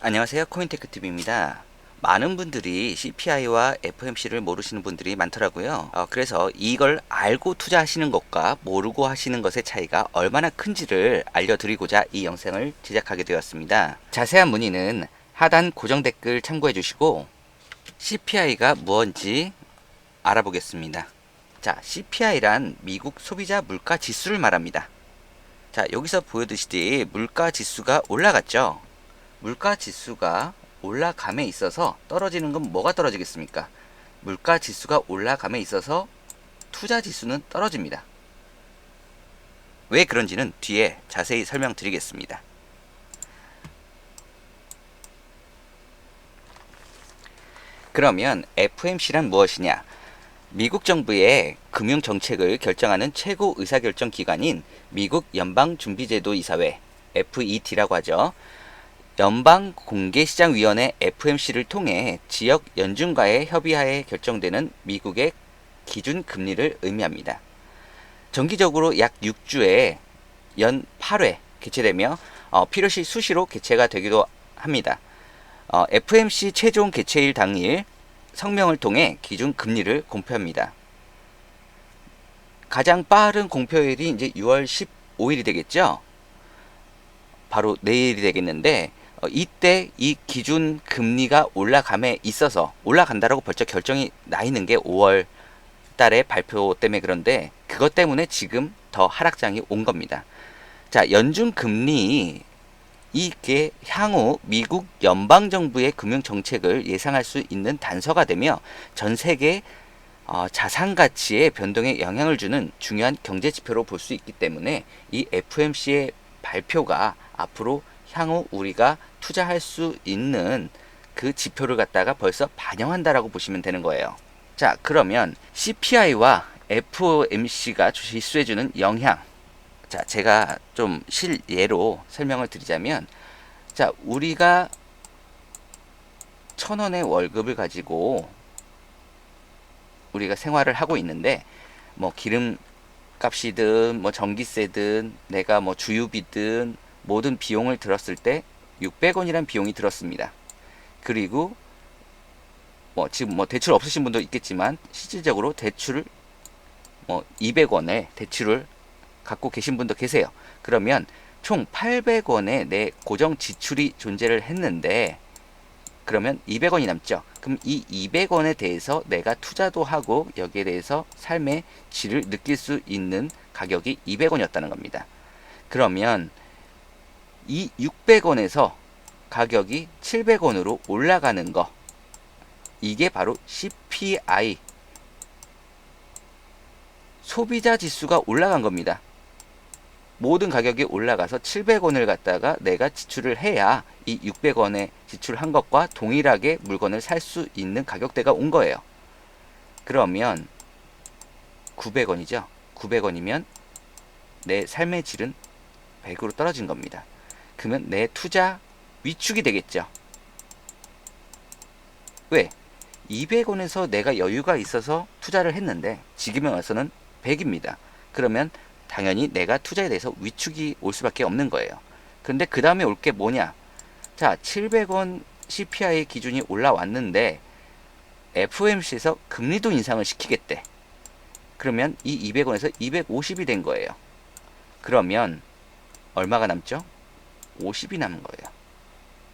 안녕하세요. 코인테크TV입니다. 많은 분들이 CPI와 FMC를 모르시는 분들이 많더라고요. 어, 그래서 이걸 알고 투자하시는 것과 모르고 하시는 것의 차이가 얼마나 큰지를 알려드리고자 이 영상을 제작하게 되었습니다. 자세한 문의는 하단 고정 댓글 참고해 주시고 CPI가 무엇인지 알아보겠습니다. 자, CPI란 미국 소비자 물가 지수를 말합니다. 자, 여기서 보여드시듯이 물가 지수가 올라갔죠. 물가 지수가 올라감에 있어서 떨어지는 건 뭐가 떨어지겠습니까? 물가 지수가 올라감에 있어서 투자 지수는 떨어집니다. 왜 그런지는 뒤에 자세히 설명드리겠습니다. 그러면 FMC란 무엇이냐? 미국 정부의 금융 정책을 결정하는 최고 의사결정 기관인 미국 연방준비제도 이사회 FET라고 하죠. 연방 공개시장위원회 FMC를 통해 지역 연준과의 협의하에 결정되는 미국의 기준 금리를 의미합니다. 정기적으로 약 6주에 연 8회 개최되며 어, 필요시 수시로 개최가 되기도 합니다. 어, FMC 최종 개최일 당일 성명을 통해 기준 금리를 공표합니다. 가장 빠른 공표일이 이제 6월 15일이 되겠죠. 바로 내일이 되겠는데 어, 이때 이 기준 금리가 올라감에 있어서 올라간다라고 벌써 결정이 나 있는 게 5월 달에 발표 때문에 그런데 그것 때문에 지금 더 하락장이 온 겁니다. 자, 연준 금리 이게 향후 미국 연방 정부의 금융 정책을 예상할 수 있는 단서가 되며 전 세계 어, 자산 가치의 변동에 영향을 주는 중요한 경제 지표로 볼 수 있기 때문에 이 FMC의 발표가 앞으로 향후 우리가 투자할 수 있는 그 지표를 갖다가 벌써 반영한다라고 보시면 되는 거예요. 자, 그러면 CPI와 FOMC가 지수해주는 영향. 자, 제가 좀 실예로 설명을 드리자면, 자, 우리가 천 원의 월급을 가지고 우리가 생활을 하고 있는데, 뭐 기름 값이든 뭐 전기세든 내가 뭐 주유비든 모든 비용을 들었을 때 600원이란 비용이 들었습니다. 그리고 뭐 지금 뭐 대출 없으신 분도 있겠지만 실질적으로 대출을 뭐 200원에 대출을 갖고 계신 분도 계세요. 그러면 총 800원의 내 고정 지출이 존재를 했는데 그러면 200원이 남죠. 그럼 이 200원에 대해서 내가 투자도 하고 여기에 대해서 삶의 질을 느낄 수 있는 가격이 200원이었다는 겁니다. 그러면 이 600원에서 가격이 700원으로 올라가는 거 이게 바로 CPI 소비자 지수가 올라간 겁니다. 모든 가격이 올라가서 700원을 갖다가 내가 지출을 해야 이 600원에 지출한 것과 동일하게 물건을 살 수 있는 가격대가 온 거예요. 그러면 900원이죠. 900원이면 내 삶의 질은 100으로 떨어진 겁니다. 그러면 내 투자 위축이 되겠죠. 왜? 200원에서 내가 여유가 있어서 투자를 했는데 지금에 와서는 100입니다. 그러면 당연히 내가 투자에 대해서 위축이 올 수밖에 없는 거예요. 그런데 그 다음에 올 게 뭐냐? 자, 700원 CPI 기준이 올라왔는데 FOMC에서 금리도 인상을 시키겠대. 그러면 이 200원에서 250이 된 거예요. 그러면 얼마가 남죠? 50이 남은 거예요.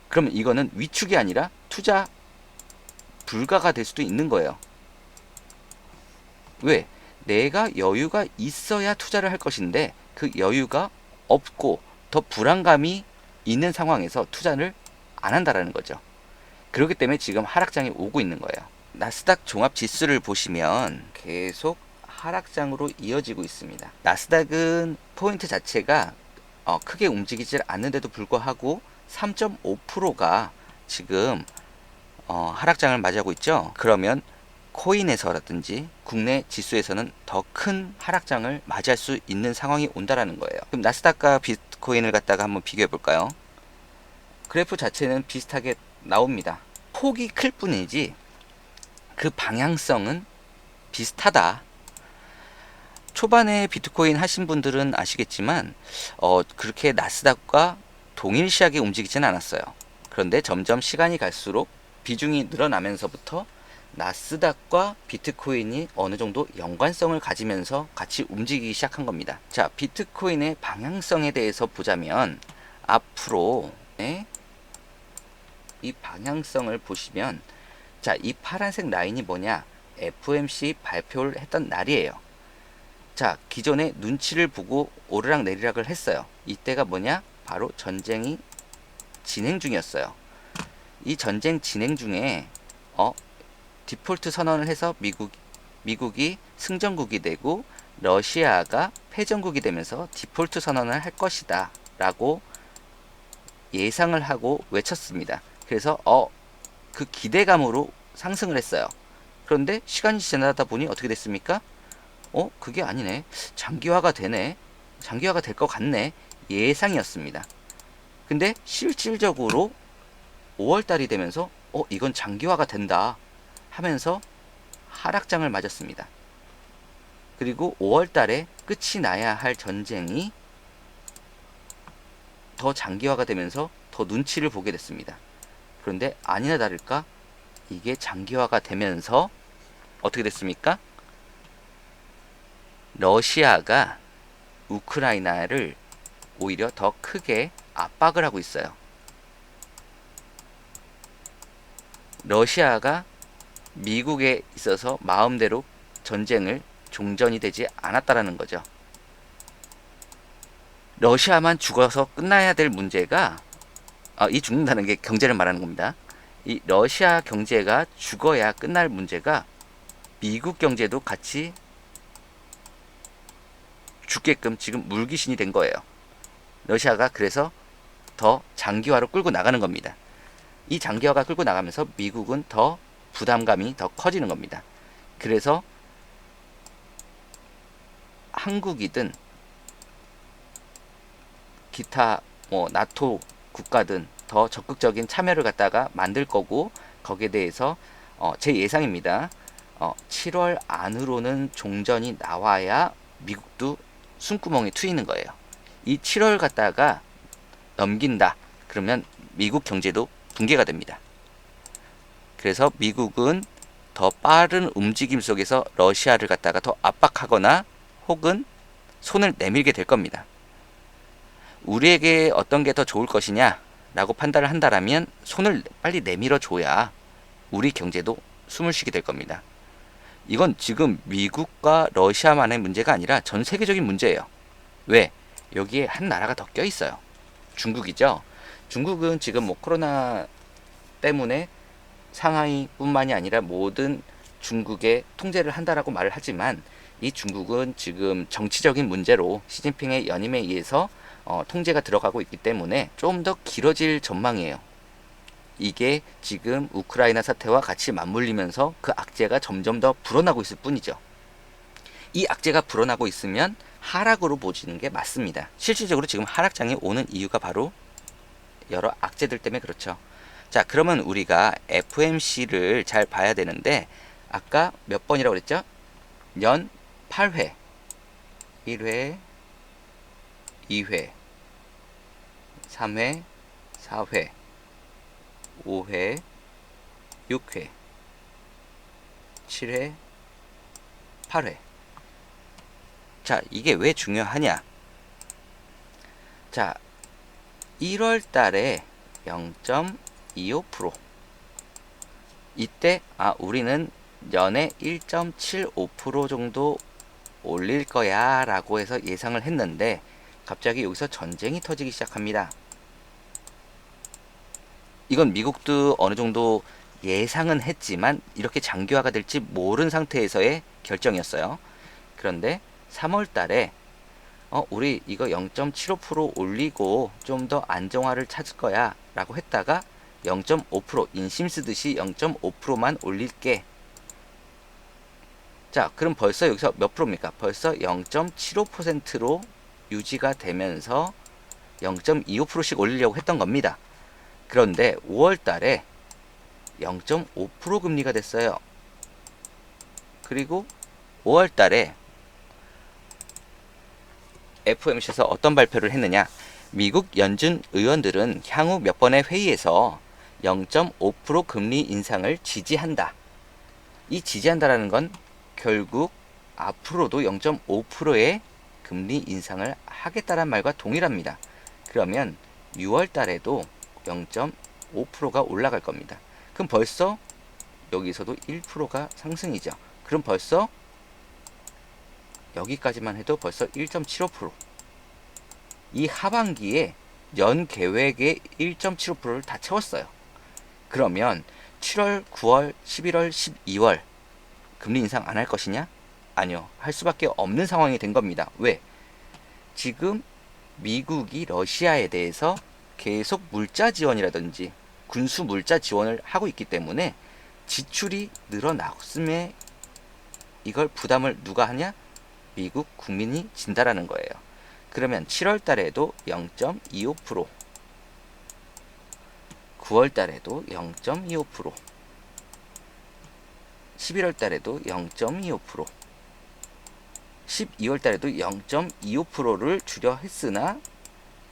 그러면 이거는 위축이 아니라 투자 불가가 될 수도 있는 거예요. 왜? 내가 여유가 있어야 투자를 할 것인데 그 여유가 없고 더 불안감이 있는 상황에서 투자를 안 한다라는 거죠. 그렇기 때문에 지금 하락장이 오고 있는 거예요. 나스닥 종합 지수를 보시면 계속 하락장으로 이어지고 있습니다. 나스닥은 포인트 자체가 어, 크게 움직이질 않는데도 불구하고 3.5%가 지금 어, 하락장을 맞이하고 있죠. 그러면 코인에서라든지 국내 지수에서는 더 큰 하락장을 맞이할 수 있는 상황이 온다라는 거예요. 그럼 나스닥과 비트코인을 갖다가 한번 비교해 볼까요? 그래프 자체는 비슷하게 나옵니다. 폭이 클 뿐이지 그 방향성은 비슷하다. 초반에 비트코인 하신 분들은 아시겠지만 어, 그렇게 나스닥과 동일시하게 움직이지는 않았어요. 그런데 점점 시간이 갈수록 비중이 늘어나면서부터 나스닥과 비트코인이 어느 정도 연관성을 가지면서 같이 움직이기 시작한 겁니다. 자, 비트코인의 방향성에 대해서 보자면 앞으로 네, 이 방향성을 보시면 자, 이 파란색 라인이 뭐냐? FOMC 발표를 했던 날이에요. 자, 기존에 눈치를 보고 오르락 내리락을 했어요. 이때가 뭐냐? 바로 전쟁이 진행 중이었어요. 이 전쟁 진행 중에 어 디폴트 선언을 해서 미국 미국이 승전국이 되고 러시아가 패전국이 되면서 디폴트 선언을 할 것이다라고 예상을 하고 외쳤습니다. 그래서 어 그 기대감으로 상승을 했어요. 그런데 시간이 지나다 보니 어떻게 됐습니까? 어 그게 아니네. 장기화가 되네. 장기화가 될 것 같네. 예상이었습니다. 근데 실질적으로 5월달이 되면서 어 이건 장기화가 된다 하면서 하락장을 맞았습니다. 그리고 5월달에 끝이 나야 할 전쟁이 더 장기화가 되면서 더 눈치를 보게 됐습니다. 그런데 아니나 다를까 이게 장기화가 되면서 어떻게 됐습니까? 러시아가 우크라이나를 오히려 더 크게 압박을 하고 있어요. 러시아가 미국에 있어서 마음대로 전쟁을 종전이 되지 않았다라는 거죠. 러시아만 죽어서 끝나야 될 문제가 아, 이 죽는다는 게 경제를 말하는 겁니다. 이 러시아 경제가 죽어야 끝날 문제가 미국 경제도 같이 죽게끔 지금 물귀신이 된 거예요. 러시아가 그래서 더 장기화로 끌고 나가는 겁니다. 이 장기화가 끌고 나가면서 미국은 더 부담감이 더 커지는 겁니다. 그래서 한국이든 기타 뭐 나토 국가든 더 적극적인 참여를 갖다가 만들 거고 거기에 대해서 어, 제 예상입니다. 어, 7월 안으로는 종전이 나와야 미국도 숨구멍에 트이는 거예요. 이 7월 갖다가 넘긴다. 그러면 미국 경제도 붕괴가 됩니다. 그래서 미국은 더 빠른 움직임 속에서 러시아를 갖다가 더 압박하거나 혹은 손을 내밀게 될 겁니다. 우리에게 어떤 게 더 좋을 것이냐 라고 판단을 한다라면 손을 빨리 내밀어 줘야 우리 경제도 숨을 쉬게 될 겁니다. 이건 지금 미국과 러시아만의 문제가 아니라 전 세계적인 문제예요. 왜? 여기에 한 나라가 더 껴 있어요. 중국이죠. 중국은 지금 뭐 코로나 때문에 상하이뿐만이 아니라 모든 중국의 통제를 한다라고 말을 하지만 이 중국은 지금 정치적인 문제로 시진핑의 연임에 의해서 어, 통제가 들어가고 있기 때문에 좀 더 길어질 전망이에요. 이게 지금 우크라이나 사태와 같이 맞물리면서 그 악재가 점점 더 불어나고 있을 뿐이죠. 이 악재가 불어나고 있으면 하락으로 보지는 게 맞습니다. 실질적으로 지금 하락장이 오는 이유가 바로 여러 악재들 때문에 그렇죠. 자, 그러면 우리가 FMC를 잘 봐야 되는데 아까 몇 번이라고 그랬죠? 연 8회. 1회, 2회, 3회, 4회, 5회, 6회, 7회, 8회. 자, 이게 왜 중요하냐? 자, 1월 달에 0.25% 이때 아 우리는 연에 1.75% 정도 올릴 거야 라고 해서 예상을 했는데 갑자기 여기서 전쟁이 터지기 시작합니다. 이건 미국도 어느 정도 예상은 했지만 이렇게 장기화가 될지 모른 상태에서의 결정이었어요. 그런데 3월 달에 어, 우리 이거 0.75% 올리고 좀 더 안정화를 찾을 거야 라고 했다가 0.5% 인심 쓰듯이 0.5%만 올릴게. 자 그럼 벌써 여기서 몇 프로입니까? 벌써 0.75%로 유지가 되면서 0.25%씩 올리려고 했던 겁니다 그런데 5월 달에 0.5% 금리가 됐어요 그리고 5월 달에 FOMC에서 어떤 발표를 했느냐? 미국 연준 의원들은 향후 몇 번의 회의에서 0.5% 금리 인상을 지지한다. 이 지지한다라는 건 결국 앞으로도 0.5%의 금리 인상을 하겠다란 말과 동일합니다. 그러면 6월 달에도 0.5%가 올라갈 겁니다. 그럼 벌써 여기서도 1%가 상승이죠. 그럼 벌써 여기까지만 해도 벌써 1.75%. 이 하반기에 연 계획의 1.75%를 다 채웠어요. 그러면 7월, 9월, 11월, 12월 금리 인상 안 할 것이냐? 아니요. 할 수밖에 없는 상황이 된 겁니다. 왜? 지금 미국이 러시아에 대해서 계속 물자 지원이라든지 군수 물자 지원을 하고 있기 때문에 지출이 늘어났음에 이걸 부담을 누가 하냐? 미국 국민이 진다라는 거예요. 그러면 7월 달에도 0.25%, 9월 달에도 0.25%, 11월 달에도 0.25%, 12월 달에도 0.25%를 줄여 했으나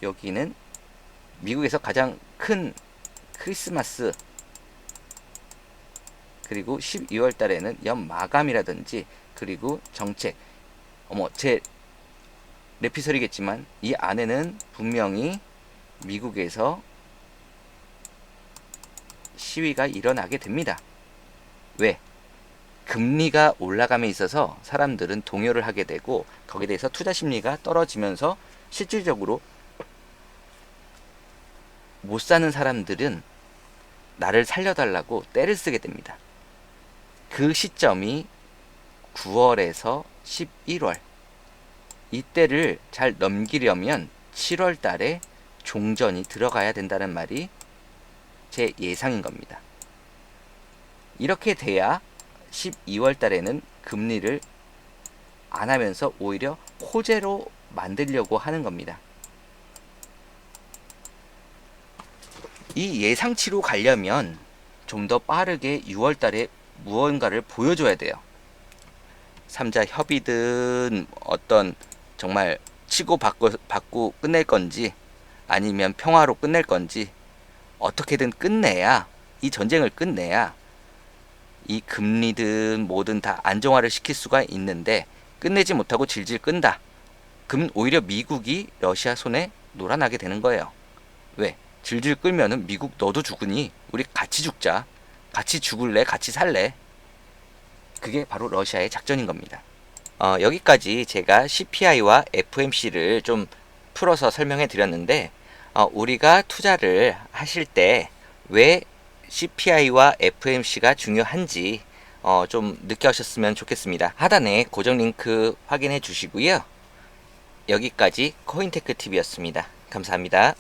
여기는 미국에서 가장 큰 크리스마스 그리고 12월 달에는 연 마감이라든지 그리고 정책 어머 제 레피설이겠지만 이 안에는 분명히 미국에서 시위가 일어나게 됩니다. 왜? 금리가 올라감에 있어서 사람들은 동요를 하게 되고 거기에 대해서 투자 심리가 떨어지면서 실질적으로 못 사는 사람들은 나를 살려달라고 떼를 쓰게 됩니다. 그 시점이 9월에서 11월. 이때를 잘 넘기려면 7월 달에 종전이 들어가야 된다는 말이 제 예상인 겁니다. 이렇게 돼야 12월 달에는 금리를 안 하면서 오히려 호재로 만들려고 하는 겁니다. 이 예상치로 가려면 좀 더 빠르게 6월 달에 무언가를 보여줘야 돼요. 삼자 협의든 어떤 정말 치고 받고, 받고 끝낼 건지 아니면 평화로 끝낼 건지 어떻게든 끝내야 이 전쟁을 끝내야 이 금리든 뭐든 다 안정화를 시킬 수가 있는데 끝내지 못하고 질질 끈다. 그럼 오히려 미국이 러시아 손에 놀아나게 되는 거예요. 왜? 질질 끌면은 미국 너도 죽으니 우리 같이 죽자. 같이 죽을래? 같이 살래? 그게 바로 러시아의 작전인 겁니다. 어, 여기까지 제가 CPI와 FMC를 좀 풀어서 설명해 드렸는데 어, 우리가 투자를 하실 때 왜 CPI와 FMC가 중요한지 어, 좀 느껴하셨으면 좋겠습니다. 하단에 고정 링크 확인해 주시고요. 여기까지 코인테크 TV였습니다. 감사합니다.